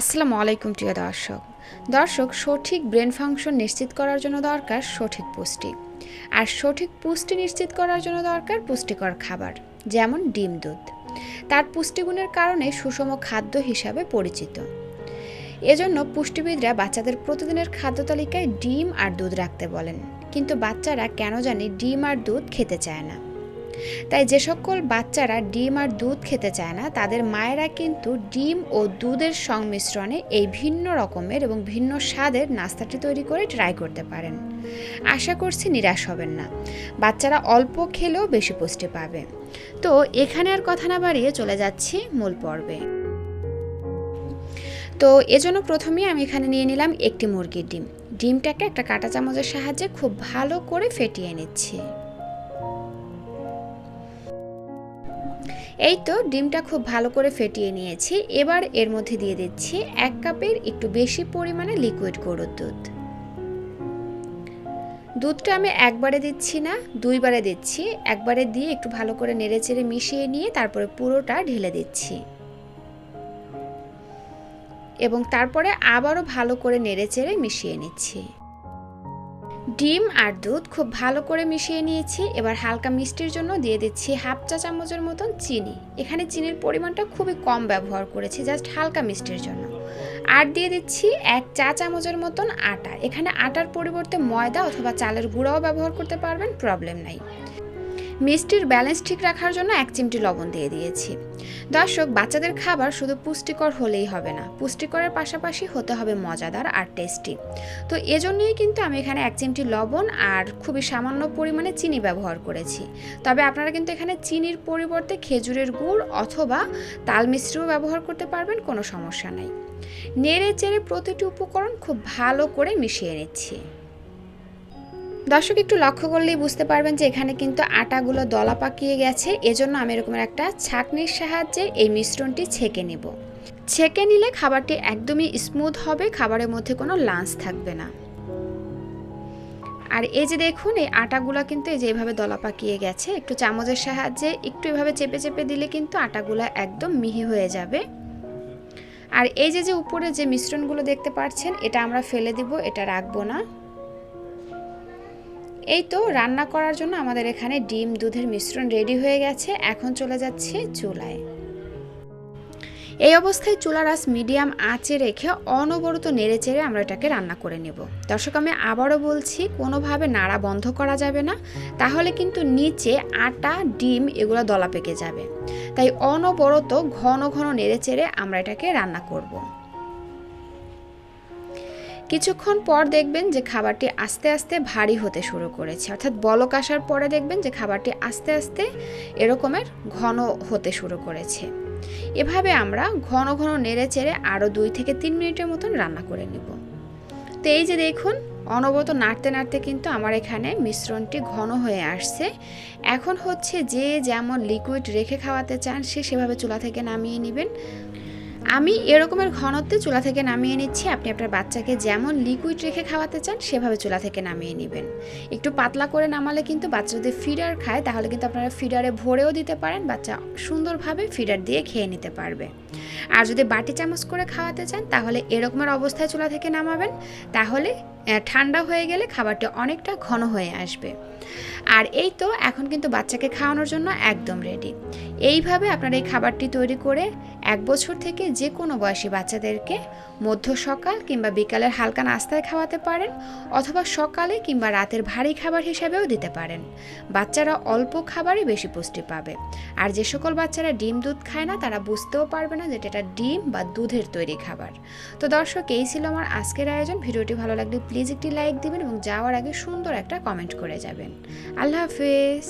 আসসালামু আলাইকুম, প্রিয় দর্শক। দর্শক, সঠিক ব্রেন ফাংশন নিশ্চিত করার জন্য দরকার সঠিক পুষ্টি। আর সঠিক পুষ্টি নিশ্চিত করার জন্য দরকার পুষ্টিকর খাবার, যেমন ডিম দুধ। তার পুষ্টিগুণের কারণে সুষম খাদ্য হিসাবে পরিচিত। এজন্য পুষ্টিবিদরা বাচ্চাদের প্রতিদিনের খাদ্য তালিকায় ডিম আর দুধ রাখতে বলেন। কিন্তু বাচ্চারা কেন জানি ডিম আর দুধ খেতে চায় না। তাই যে সকল বাচ্চারা ডিম আর দুধ খেতে চায় না, তাদের মায়েরা কিন্তু ডিম ও দুধের সংমিশ্রণে এই ভিন্ন রকমের এবং ভিন্ন স্বাদের নাস্তাটি তৈরি করে ট্রাই করতে পারেন। আশা করছি নিরাশ হবেন না। বাচ্চারা অল্প খেলেও বেশি পুষ্টি পাবে। তো এখানে আর কথা না বাড়িয়ে চলে যাচ্ছি মূল পর্বে। তো এজন্য প্রথমেই আমি এখানে নিয়ে নিলাম একটি মুরগির ডিম। ডিমটাকে একটা কাঁটা চামচের সাহায্যে খুব ভালো করে ফেটিয়ে নিচ্ছি। এই তো ডিমটা খুব ভালো করে ফেটিয়ে নিয়েছি। এবার এর মধ্যে দিয়ে দিচ্ছি এক কাপের একটু বেশি পরিমাণে লিকুইড গরুর দুধ। দুধটা আমি একবারে দিচ্ছি না, দুইবারে দিচ্ছি। একবারে দিয়ে একটু ভালো করে নেড়েচেড়ে মিশিয়ে নিয়ে তারপরে পুরোটা ঢেলে দিচ্ছি। এবং তারপরে আবারও ভালো করে নেড়েচেড়ে মিশিয়ে নিচ্ছি। ডিম আর দুধ খুব ভালো করে মিশিয়ে নিয়েছি। এবার হালকা মিষ্টির জন্য দিয়ে দিচ্ছি হাফ চা চামচের মতন চিনি। এখানে চিনির পরিমাণটা খুবই কম ব্যবহার করেছি, জাস্ট হালকা মিষ্টির জন্য। আর দিয়ে দিচ্ছি এক চা চামচের মতন আটা। এখানে আটার পরিবর্তে ময়দা অথবা চালের গুঁড়াও ব্যবহার করতে পারবেন, প্রবলেম নাই। মিষ্টির ব্যালেন্স ঠিক রাখার জন্য এক চিমটি লবণ দিয়ে দিয়েছি। দর্শক, বাচ্চাদের খাবার শুধু পুষ্টিকর হলেই হবে না, পুষ্টিকরের পাশাপাশি হতে হবে মজাদার আর টেস্টি। তো এজন্যই কিন্তু আমি এখানে এক চিমটি লবণ আর খুবই সামান্য পরিমাণে চিনি ব্যবহার করেছি। তবে আপনারা কিন্তু এখানে চিনির পরিবর্তে খেজুরের গুড় অথবা তাল মিশ্রিও ব্যবহার করতে পারবেন, কোনো সমস্যা নাই। নেড়ে চেড়ে প্রতিটি উপকরণ খুব ভালো করে মিশিয়ে নিচ্ছি। দর্শক, একটু লক্ষ্য করলেই বুঝতে পারবেন যে এখানে কিন্তু আটাগুলো দলা পাকিয়ে গেছে। এজন্য আমি এরকমের একটা ছাঁকনির সাহায্যে এই মিশ্রণটি ছেঁকে নেব। ছেঁকে নিলে খাবারটি একদমই স্মুথ হবে, খাবারের মধ্যে কোনো লাঞ্চ থাকবে না। আর এই যে দেখুন, এই আটাগুলো কিন্তু এই যে এভাবে দলা পাকিয়ে গেছে, একটু চামচের সাহায্যে একটু এভাবে চেপে চেপে দিলে কিন্তু আটাগুলো একদম মিহি হয়ে যাবে। আর এই যে যে উপরে যে মিশ্রণগুলো দেখতে পাচ্ছেন, এটা আমরা ফেলে দিব, এটা রাখব না। এই তো রান্না করার জন্য আমাদের এখানে ডিম, দুধের মিশ্রণ রেডি হয়ে গেছে। এখন চলে যাচ্ছে চুলায়। এই অবস্থায় চুলার আঁচ মিডিয়াম আঁচে রেখে অনবরত নেড়ে চেড়ে আমরা এটাকে রান্না করে নেব। দর্শক, আমি আবারও বলছি, কোনোভাবে নাড়া বন্ধ করা যাবে না। তাহলে কিন্তু নিচে আটা, ডিম এগুলো দলা পেকে যাবে। তাই অনবরত ঘন ঘন নেড়ে চেড়ে আমরা এটাকে রান্না করব। কিছুক্ষণ পর দেখবেন যে খাবারটি আস্তে আস্তে ভারী হতে শুরু করেছে। অর্থাৎ বলক আসার পরে দেখবেন যে খাবারটি আস্তে আস্তে এরকমের ঘন হতে শুরু করেছে। এভাবে আমরা ঘন ঘন নেড়ে চেড়ে আরও দুই থেকে তিন মিনিটের মতন রান্না করে নেব। তো এই যে দেখুন, অনবরত নাড়তে নাড়তে কিন্তু আমার এখানে মিশ্রণটি ঘন হয়ে আসছে। এখন হচ্ছে যে যেমন লিকুইড রেখে খাওয়াতে চান, সে সেভাবে চুলা থেকে নামিয়ে নেবেন। আমি এরকমের ঘনত্বে চুলা থেকে নামিয়ে নিচ্ছি। আপনি আপনার বাচ্চাকে যেমন লিকুইড রেখে খাওয়াতে চান, সেভাবে চুলা থেকে নামিয়ে নেবেন। একটু পাতলা করে নামালে কিন্তু বাচ্চা যদি ফিডার খায়, তাহলে কিন্তু আপনারা ফিডারে ভরেও দিতে পারেন, বাচ্চা সুন্দরভাবে ফিডার দিয়ে খেয়ে নিতে পারবে। আর যদি বাটি চামচ করে খাওয়াতে চান, তাহলে এরকমের অবস্থায় চুলা থেকে নামাবেন। তাহলে ঠান্ডা হয়ে গেলে খাবারটা অনেকটা ঘন হয়ে আসবে। আর এই তো এখন কিন্তু বাচ্চাকে খাওয়ানোর জন্য একদম রেডি এইভাবে আপনারা এই খাবারটি তৈরি করে এক বছর থেকে যে কোনো বয়সী বাচ্চাদেরকে মধ্য সকাল কিংবা বিকালের হালকা নাস্তায় খাওয়াতে পারেন অথবা সকালে কিংবা রাতের ভারী খাবার হিসাবেও দিতে পারেন। বাচ্চারা অল্প খাবারই বেশি পুষ্টি পাবে। আর যে সকল বাচ্চারা ডিম দুধ খায় না, তারা বুঝতেও পারবে না যে এটা ডিম বা দুধের তৈরি খাবার। তো দর্শক, এই ছিল আমার আজকের আয়োজন। ভিডিওটি ভালো লাগলে প্লিজ একটি লাইক দিবেন এবং যাওয়ার আগে সুন্দর একটা কমেন্ট করে যাবেন। আল্লাহ হাফেজ।